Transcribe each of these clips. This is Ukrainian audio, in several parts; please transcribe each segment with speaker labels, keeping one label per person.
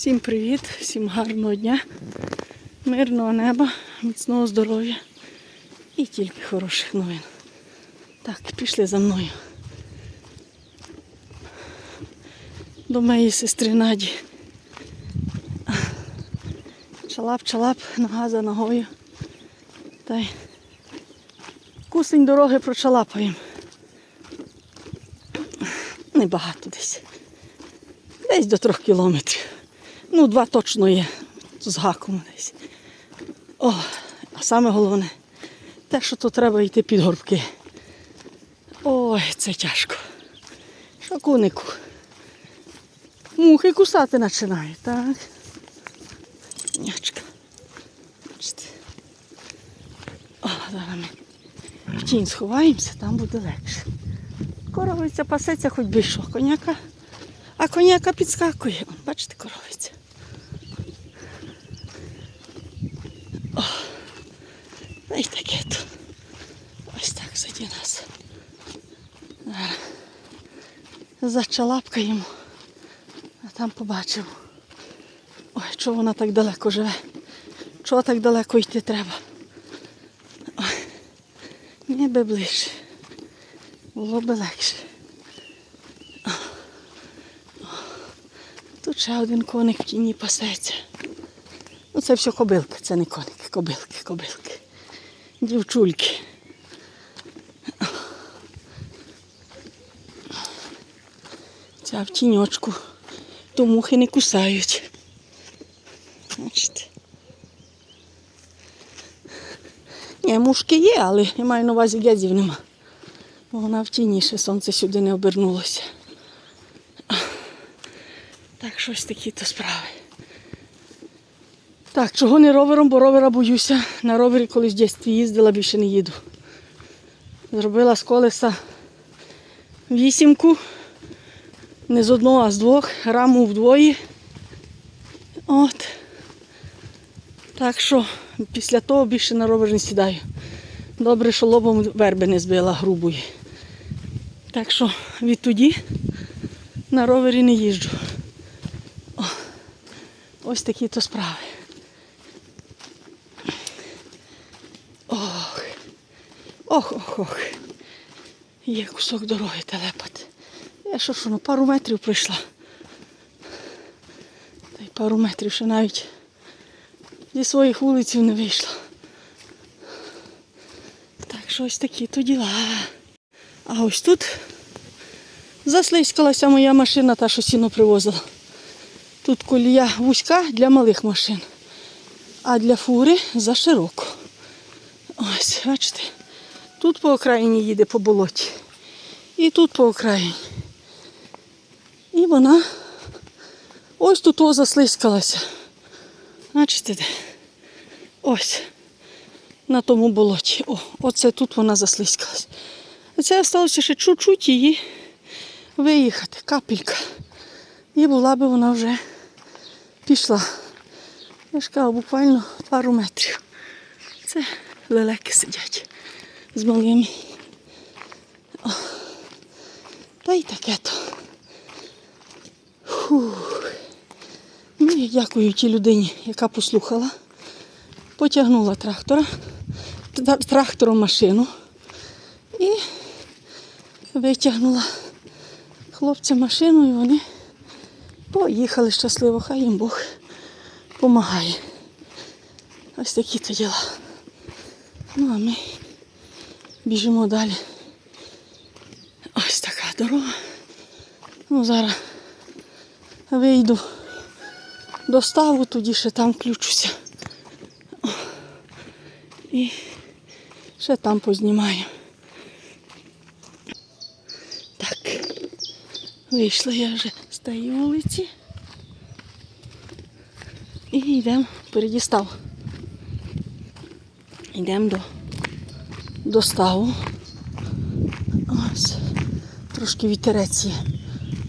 Speaker 1: Всім привіт, всім гарного дня, мирного неба, міцного здоров'я і тільки хороших новин. Так, пішли за мною. До моєї сестри Наді. Чалап-чалап, нога за ногою. Та й кусень дороги прочалапаємо. Небагато десь. Десь до трьох кілометрів. Ну, два точно є. З гаком десь. О, а саме головне, те, що то треба йти під горбки. Ой, це тяжко. Шакунику. Мухи кусати починають, так. Нячка. О, зараз ми в тінь сховаємося, там буде легше. Коровиця пасеться хоч що, коняка. А коняка підскакує. Бачите, коровиця. О, та й таке то. Ось так заді нас. Зачалапкаємо, а там побачимо. Ой, чого вона так далеко живе? Чого так далеко йти треба? Ой, ніби ближче. Було би легше. Тут ще один коник в тіні пасеться. Ну це все кобилки, це не коники, кобилки, кобилки. Дівчульки. Ця в тіньочку. То мухи не кусають. Бачите. Ні, мушки є, але я маю на увазі гедзів нема. Бо вона в тіні, ще сонце сюди не обернулося. Так, щось такі то справи. Так, чого не ровером, бо ровера боюся. На ровері колись в дитинстві їздила, більше не їду. Зробила з колеса вісімку. Не з одного, а з двох. Раму вдвоє. От. Так що після того більше на ровер не сідаю. Добре, що лобом верби не збила грубої. Так що відтоді на ровері не їжджу. О, ось такі то справи. Ох, ох, ох. Є кусок дороги телепати. Я що ж, ну, пару метрів пройшла. Та й пару метрів ще навіть зі своїх вулиців не вийшла. Так що ось такі то діла. А ось тут заслизькалася моя машина, та що сіно привозила. Тут колія вузька для малих машин, а для фури за широко. Ось, бачите, тут по окраїні їде по болоті. І тут по окраїні. І вона ось тут о заслизькалася. Бачите де? Ось. На тому болоті. О, оце тут вона заслизькалась. А це залишилося ще чуть-чуть її виїхати, капелька. І була би вона вже пішла. Я ж кажу, буквально пару метрів. Це лелеки сидять з малими. О. Та й таке то. Ну, я дякую тій людині, яка послухала. Потягнула трактора, трактором машину і витягнула хлопця машину і вони поїхали щасливо, хай їм Бог допомагає. Ось такі то діла. Ну а ми біжимо далі. Ось така дорога. Ну, зараз вийду до ставу, тоді ще там включуся. І ще там познімаю. Так, вийшла я вже з тієї вулиці. І йдемо впереді став. Йдемо до, до ставу. Ось. Трошки вітерець є.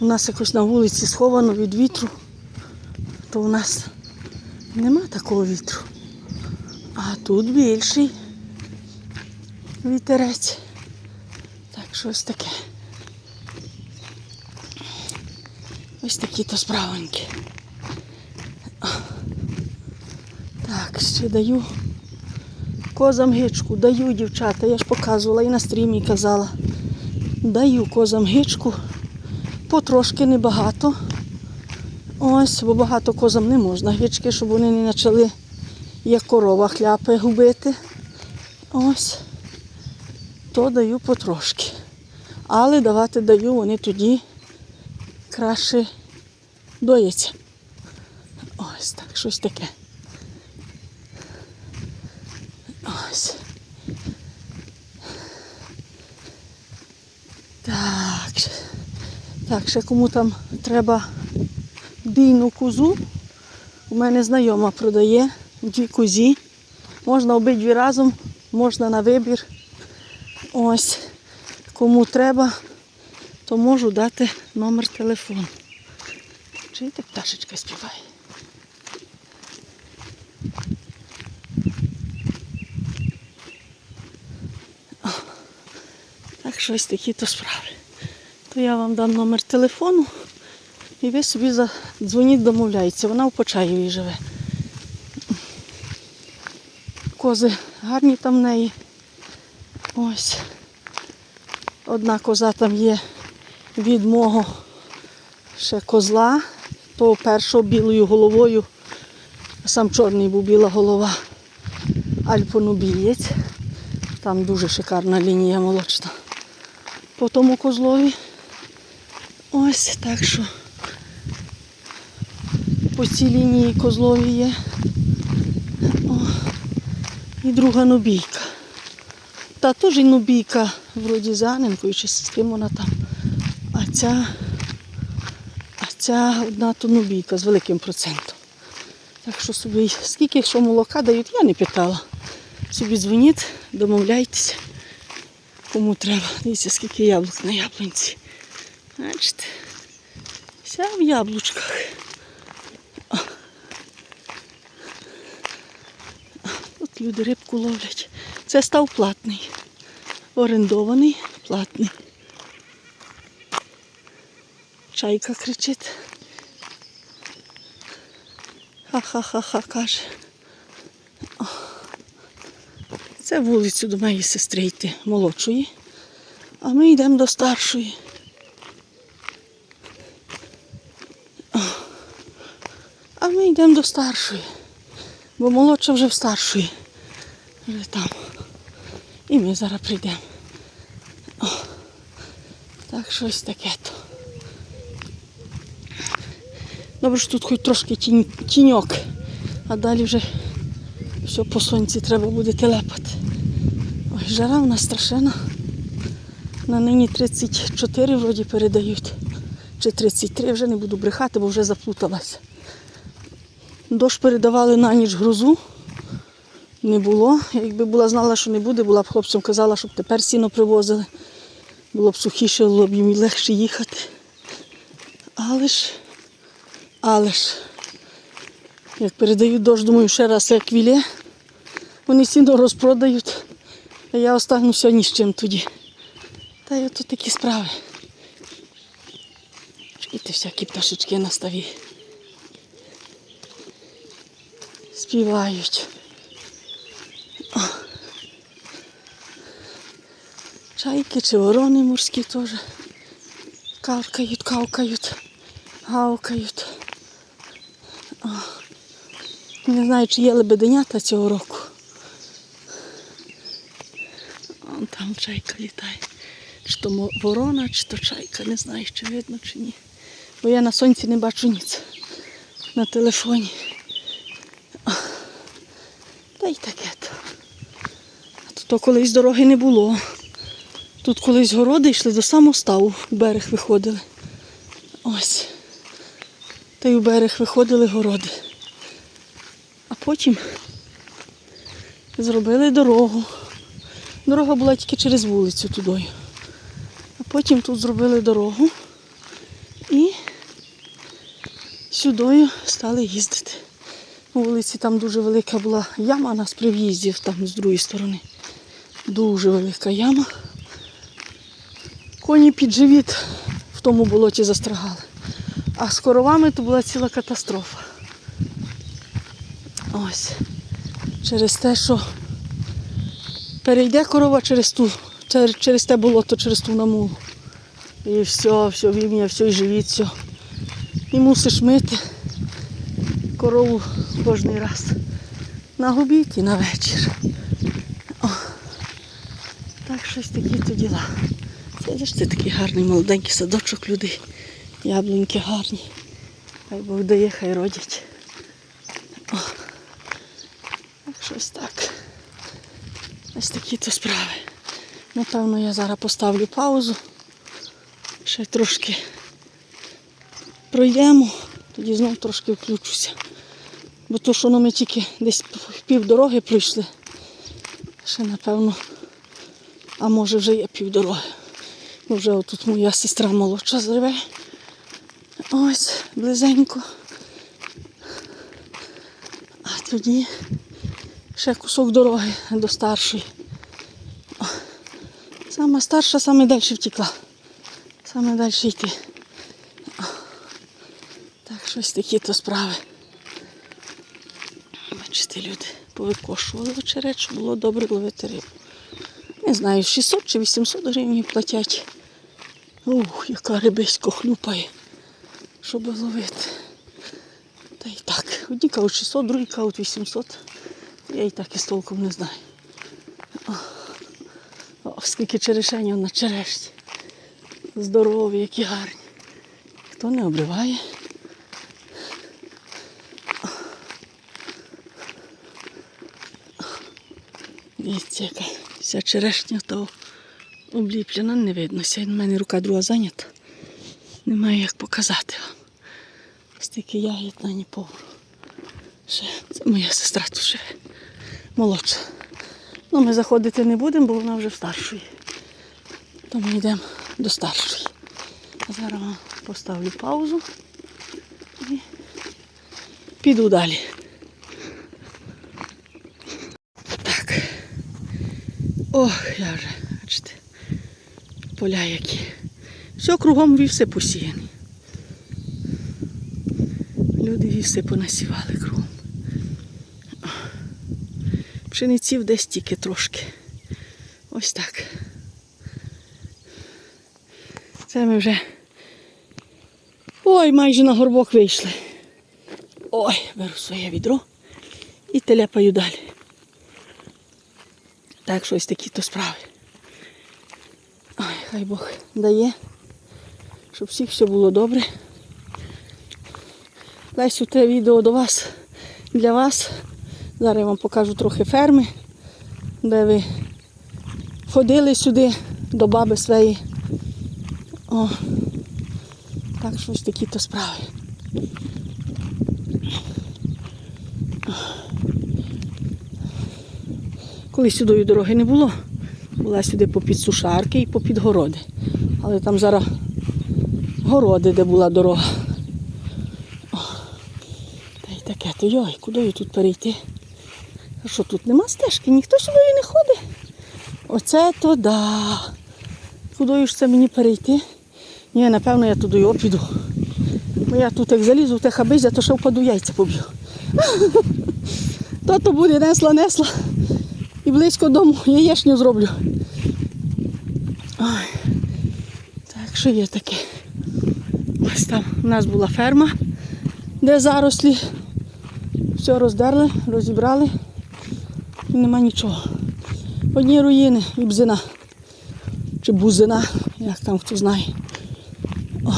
Speaker 1: У нас якось на вулиці сховано від вітру, то у нас нема такого вітру. А тут більший вітерець. Так, щось таке. Ось такі то справоньки. ще даю козам гичку, даю, дівчата, я ж показувала і на стрімі казала. Даю козам гичку, потрошки небагато. Ось, бо багато козам не можна. Гички, щоб вони не почали, як корова, хляпи губити. Ось. То даю потрошки. Але давати даю, вони тоді краще доїться. Ось так, щось таке. Ось. Так. Так, ще кому там треба бійну козу. У мене знайома продає дві козі. Можна обидві разом, можна на вибір. Ось. Кому треба, то можу дати номер телефону. Чуєте, пташечка співає. Так, щось такі то справи. То я вам дам номер телефону і ви собі задзвоніть, домовляється. Вона в Почаєві живе. Кози гарні там в неї. Ось. Одна коза там є від мого ще козла, того першого білою головою, сам чорний був біла голова, альпонубієць. Там дуже шикарна лінія молочна. По тому козлові. Ось так що по цій лінії козлові є. О, і друга нубійка. Та теж нубійка, вроді з Аненкою чи з ким вона там. А ця, а ця одна то нубійка з великим процентом. Так що собі, скільки що молока дають, я не питала. Собі дзвоніть, домовляйтеся, кому треба. Дивіться, скільки яблук на яблунці. Бачите, вся в яблучках. Тут люди рибку ловлять. Це став платний. Орендований, платний. Чайка кричить. Ха-ха-ха-ха каже. Це вулицю до моєї сестри йти, молодшої. А ми йдемо до старшої. А ми йдемо до старшої. Бо молодша вже в старшої. Вже там. І ми зараз прийдемо. О. Так щось таке то. Добре, що тут хоч трошки тінь, тіньок, а далі вже все по сонці треба буде телепати. Ой, жара в нас страшена. На нині 34 вроді передають. Чи 33, вже не буду брехати, бо вже заплуталася. Дощ передавали на ніч грозу. Не було. Якби була знала, що не буде, була б хлопцям казала, щоб тепер сіно привозили. Було б сухіше, було б їм легше їхати. Але ж, але ж, як передають дощ, думаю, ще раз як вілє, вони сіно розпродають, а я остануся ні з чим тоді. Та й ото такі справи. Чуєте, всякі пташечки на ставі. Співають. О. Чайки чи ворони морські теж. Кавкають, кавкають, гавкають. О. Не знаю, чи є лебеденята цього року. Вон там чайка літає. Чи то ворона, чи то чайка, не знаю, чи видно, чи ні. Бо я на сонці не бачу ніц на телефоні. Й таке то. Колись дороги не було. Тут колись городи йшли до самоставу, в берег виходили. Ось. Та й у берег виходили городи. А потім зробили дорогу. Дорога була тільки через вулицю тудою. А потім тут зробили дорогу і сюдою стали їздити. У вулиці там дуже велика була яма, нас при в'їзді там з другої сторони. Дуже велика яма. Коні під живіт в тому болоті застрагали. А з коровами то була ціла катастрофа. Ось. Через те, що перейде корова через ту, через те болото, через ту намулу. І все, все вім'я, все і живіт, все. І мусиш мити корову кожен раз. На обід і на вечір. О. Так щось такі то діла. Це ж це такий гарний молоденький садочок людей. Яблуньки гарні. Хай Бог дає, хай родять. О. Так щось так. Ось такі то справи. Напевно, я зараз поставлю паузу. Ще трошки пройдемо, тоді знов трошки включуся. Бо то, що ну, ми тільки десь пів дороги пройшли. Ще напевно, а може вже є пів дороги. Бо вже отут моя сестра молодша живе. Ось, близенько. А тоді ще кусок дороги до старшої. О, Сама старша, саме далі втекла. Саме далі йти. О, Так, щось такі то справи. Бачите, люди повикошували вечерет, щоб було добре ловити рибу. Не знаю, 600 чи 800 гривень платять. Ух, яка рибисько хлюпає, щоб ловити. Та й так. Одні кажуть 600, другі кажуть 800. Я і так із толком не знаю. О, о, скільки черешенів на черешні. Здорові, які гарні. Хто не обриває. Дивіться, яка вся черешня то обліплена, не видно. Сьогодні в мене рука друга зайнята. Немає як показати вам. Стільки ягід на ні повну. Ще це моя сестра тут живе. Молодша. Ну, ми заходити не будемо, бо вона вже старшої. То ми йдемо до старшої. Зараз поставлю паузу і піду далі. Ох, я вже, бачите, поля які. Все кругом вівси посіяні. Люди вівси понасівали кругом. Пшениців десь тільки трошки. Ось так. Це ми вже. Ой, майже на горбок вийшли. Ой, беру своє відро і теляпаю далі. Так, щось такі то справи. Ой, хай Бог дає, щоб всіх все було добре. Лесю те відео до вас, для вас. Зараз я вам покажу трохи ферми, де ви ходили сюди до баби своєї. О, так щось такі то справи. Коли сюди дороги не було, була сюди попід сушарки і попід городи. Але там зараз городи, де була дорога. О, та й таке, то йой, куди тут перейти? А що тут нема стежки? Ніхто сюди не ходить. Оце то да. Куди ж це мені перейти? Ні, напевно, я туди його піду. Бо я тут як залізу в те хабизя, то ще впаду яйця поб'ю. То то буде несла, несла. І близько дому яєчню зроблю. Ой. Так що є таке. Ось там у нас була ферма, де зарослі. Все роздерли, розібрали. І нема нічого. Одні руїни і бзина. Чи бузина, як там хто знає. О.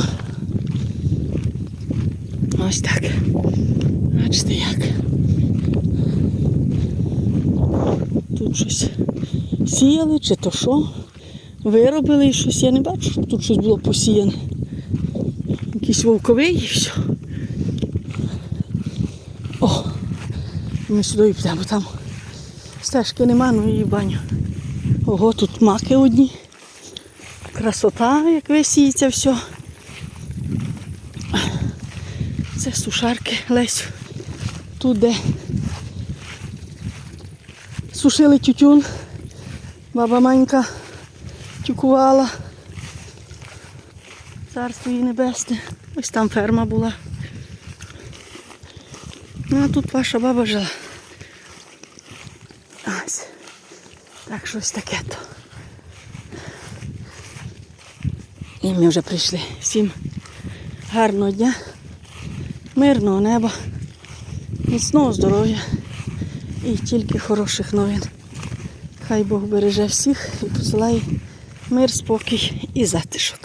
Speaker 1: Ось так. Бачите як. Тут щось сіяли, чи то що. Виробили і щось. Я не бачу, щоб тут щось було посіяне. Якийсь вовковий і все. О! Ми сюди підемо, там стежки нема, ну і баню. Ого, тут маки одні. Красота, як висіється все. Це сушарки Лесю. Тут де сушили тютюн. Баба Манька тюкувала. Царство її небесне. Ось там ферма була. Ну а тут ваша баба жила. Так, щось таке то. І ми вже прийшли. Всім гарного дня, мирного неба, міцного здоров'я і тільки хороших новин. Хай Бог береже всіх і посилає мир, спокій і затишок.